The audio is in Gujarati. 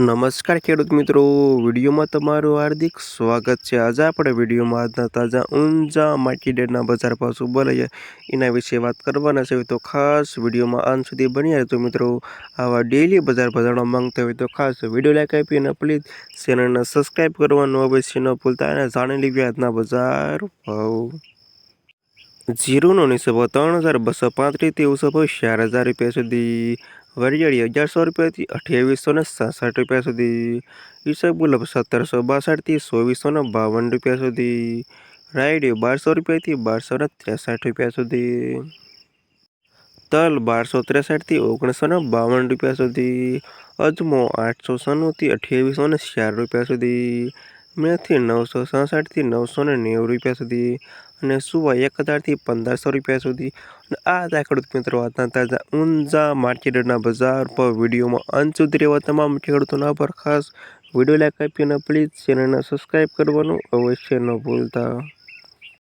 નમસ્કાર ખેડૂત મિત્રો, વિડીયોમાં તમારું હાર્દિક સ્વાગત છે. આજે આપણે વિડીયોમાં આજના તાજા ઊંઝા માર્કેટના બજાર ભાવ શું બોલાય એના વિશે વાત કરવાના છે. તો ખાસ વિડીયોમાં અંત સુધી બની રહે તો મિત્રો. આવા ડેઈલી બજાર ભાવ જાણવા માંગતા હોય તો ખાસ વીડિયો લાઈક આપી અને પ્લીઝ ચેનલને સબસ્ક્રાઈબ કરવાનું અવશ્ય ન ભૂલતા અને જાણી લેવી આજના બજાર ભાવ. જીરુનો નીચે ત્રણ હજાર બસો પાંત્રીસથી ઊંચો ચાર હજાર રૂપિયા સુધી વરિયાળી અગિયારસો રૂપિયાથી અઠ્યાવીસો ને સાસઠ રૂપિયા સુધી. ઈસબગુલાબ સત્તરસો બાસઠથી ચોવીસો ને બાવન રૂપિયા સુધી. રાયડીઓ બારસો રૂપિયાથી બારસો ને ત્રેસઠ રૂપિયા સુધી. તલ બારસો ત્રેસઠથી ઓગણીસો ને બાવન રૂપિયા સુધી. અજમો આઠસો સન્નુંથી અઠ્યાવીસો ને ચાર રૂપિયા સુધી. મેથી નવસો સાંસઠથી નવસો ને નેવું રૂપિયા સુધી અને સુવા એક હજારથી પંદરસો રૂપિયા સુધી. અને આ હતા ખેડૂત મિત્રો આજના તાજા ઊંઝા માર્કેટના બજાર પર વિડીયોમાં. અંત સુધી રહેવા તમામ ખેડૂતોના પર ખાસ વીડિયો લાઈક આપીને પ્લીઝ ચેનલને સબસ્ક્રાઈબ કરવાનું અવશ્ય ન ભૂલતા.